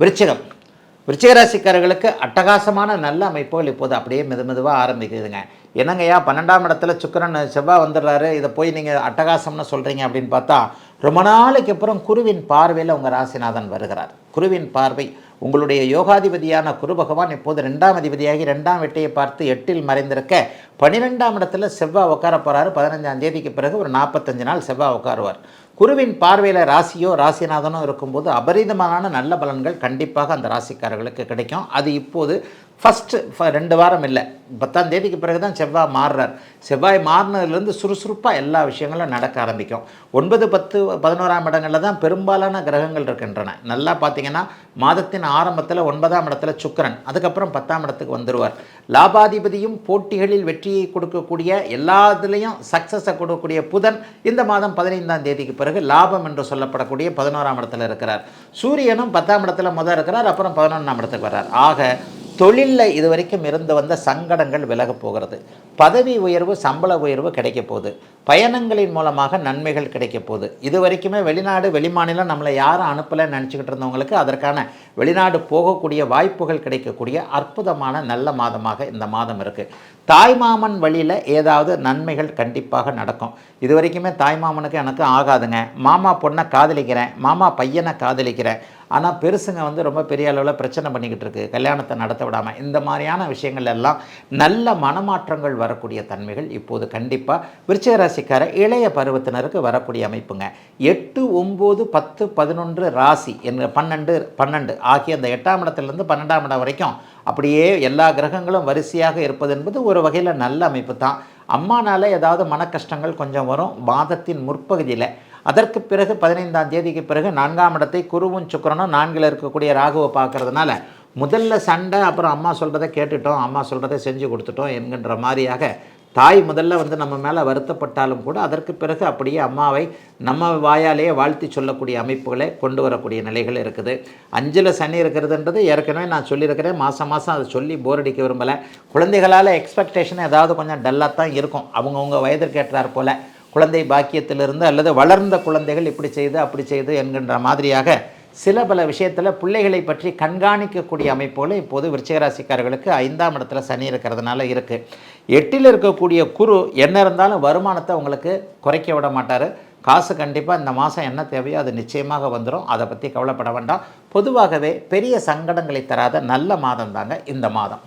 விருச்சிகம். விருச்சிகராசிக்காரர்களுக்கு அட்டகாசமான நல்ல அமைப்புகள் இப்போது அப்படியே மெது மெதுவாக ஆரம்பிக்குதுங்க. என்னங்கய்யா பன்னெண்டாம் இடத்துல சுக்கிரன் செவ்வாய் வந்துடுறாரு. இதை போய் நீங்கள் அட்டகாசம்னு சொல்கிறீங்க அப்படின்னு பார்த்தா ரொம்ப நாளைக்கு அப்புறம் குருவின் பார்வையில் உங்கள் ராசிநாதன் வருகிறார். குருவின் பார்வை உங்களுடைய யோகாதிபதியான குரு பகவான் இப்போது ரெண்டாம் அதிபதியாகி ரெண்டாம் வெட்டியை பார்த்து எட்டில் மறைந்திருக்க பன்னிரெண்டாம் இடத்துல செவ்வாய் உட்கார போகிறாரு பதினஞ்சாம் தேதிக்கு பிறகு ஒரு நாற்பத்தஞ்சு நாள் செவ்வாய் உட்காருவார். குருவின் பார்வையில் ராசியோ ராசிநாதனோ இருக்கும்போது அபரிதமான நல்ல பலன்கள் கண்டிப்பாக அந்த ராசிக்காரர்களுக்கு கிடைக்கும். அது இப்போது ஃபஸ்ட்டு ரெண்டு வாரம் இல்லை. பத்தாம் தேதிக்கு பிறகு தான் செவ்வாய் மாறுறார். செவ்வாய் மாறினதுலேருந்து சுறுசுறுப்பாக எல்லா விஷயங்களும் நடக்க ஆரம்பிக்கும். ஒன்பது பத்து பதினோராம் இடங்களில் தான் பெரும்பாலான கிரகங்கள் இருக்கின்றன. நல்லா பார்த்தீங்கன்னா மாதத்தின் ஆரம்பத்தில் ஒன்பதாம் இடத்துல சுக்கிரன் அதுக்கப்புறம் பத்தாம் இடத்துக்கு வந்துடுவார் லாபாதிபதியும் போட்டிகளில் வெற்றியை கொடுக்கக்கூடிய எல்லாத்துலேயும் சக்ஸஸை கொடுக்கக்கூடிய புதன் இந்த மாதம் பதினைந்தாம் தேதிக்கு பிறகு லாபம் என்று சொல்லப்படக்கூடிய பதினோராம் இடத்துல இருக்கிறார். சூரியனும் பத்தாம் இடத்துல முதல் இருக்கிறார் அப்புறம் பதினொன்றாம் இடத்துக்கு வர்றார். ஆக தொழிலில் இது வரைக்கும் இருந்து வந்த சங்கடங்கள் விலகப் போகிறது. பதவி உயர்வு சம்பள உயர்வு கிடைக்க போகுது. பயணங்களின் மூலமாக நன்மைகள் கிடைக்க போகுது. இது வரைக்குமே வெளிநாடு வெளிமாநிலம் நம்மளை யாரும் அனுப்பலைன்னு நினச்சிக்கிட்டு இருந்தவங்களுக்கு அதற்கான வெளிநாடு போகக்கூடிய வாய்ப்புகள் கிடைக்கக்கூடிய அற்புதமான நல்ல மாதமாக இந்த மாதம் இருக்குது தாய்மாமன் வழியில் ஏதாவது நன்மைகள் கண்டிப்பாக நடக்கும். இது வரைக்குமே தாய்மாமனுக்கு எனக்கு ஆகாதுங்க. மாமா பொண்ணை காதலிக்கிறேன் மாமா பையனை காதலிக்கிறேன். ஆனால் பெருசுங்க வந்து ரொம்ப பெரிய அளவில் பிரச்சனை பண்ணிக்கிட்டு இருக்கு. கல்யாணத்தை நடத்த விடாமல் இந்த மாதிரியான விஷயங்கள் எல்லாம் நல்ல மனமாற்றங்கள் வரக்கூடிய தன்மைகள் இப்போது கண்டிப்பாக விருச்சிக ராசிக்கார இளைய பருவத்தினருக்கு வரக்கூடிய அமைப்புங்க. எட்டு ஒம்பது பத்து பதினொன்று ராசி என்ற பன்னெண்டு பன்னெண்டு ஆகிய அந்த எட்டாம் இடத்துலேருந்து பன்னெண்டாம் இடம் வரைக்கும் அப்படியே எல்லா கிரகங்களும் வரிசையாக இருப்பது என்பது ஒரு வகையில் நல்ல அமைப்பு தான். அம்மானால் ஏதாவது மன கஷ்டங்கள் கொஞ்சம் வரும். மாதத்தின் முற்பகுதியில். அதற்கு பிறகு பதினைந்தாம் தேதிக்கு பிறகு நான்காம் இடத்தை குருவும் சுக்கிரனும் நான்கில் இருக்கக்கூடிய ராகுவை பார்க்கறதுனால முதல்ல சண்டை அப்புறம் அம்மா சொல்கிறத கேட்டுட்டோம் அம்மா சொல்கிறத செஞ்சு கொடுத்துட்டோம் என்கின்ற மாதிரியாக தாய் முதல்ல வந்து நம்ம மேலே வருத்தப்பட்டாலும் கூட அதற்கு பிறகு அப்படியே அம்மாவை நம்ம வாயாலேயே வாழ்த்தி சொல்லக்கூடிய அமைப்புகளை கொண்டு வரக்கூடிய நிலைகள் இருக்குது. அஞ்சில் சனி இருக்கிறதுன்றது ஏற்கனவே நான் சொல்லியிருக்கிறேன். மாதம் மாதம் அதை சொல்லி போர் அடிக்க விரும்பலை. குழந்தைகளால் எக்ஸ்பெக்டேஷன் ஏதாவது கொஞ்சம் டல்லாக தான் இருக்கும். அவங்கவுங்க வயதிற்கேற்றார் போல் குழந்தை பாக்கியத்திலிருந்து அல்லது வளர்ந்த குழந்தைகள் இப்படி செய்து அப்படி செய்து என்கின்ற மாதிரியாக சில பல விஷயத்தில் பிள்ளைகளை பற்றி கண்காணிக்கக்கூடிய அமைப்போல் இப்போது விருச்சிகராசிக்காரர்களுக்கு ஐந்தாம் இடத்துல சனி இருக்கிறதுனால இருக்குது எட்டில் இருக்கக்கூடிய குரு என்ன இருந்தாலும் வருமானத்தை உங்களுக்கு குறைக்க விட மாட்டார். காசு கண்டிப்பாக இந்த மாதம் என்ன தேவையோ அது நிச்சயமாக வந்துடும் அதை பற்றி கவலைப்பட வேண்டாம். பொதுவாகவே பெரிய சங்கடங்களை தராத நல்ல மாதம் தாங்க இந்த மாதம்.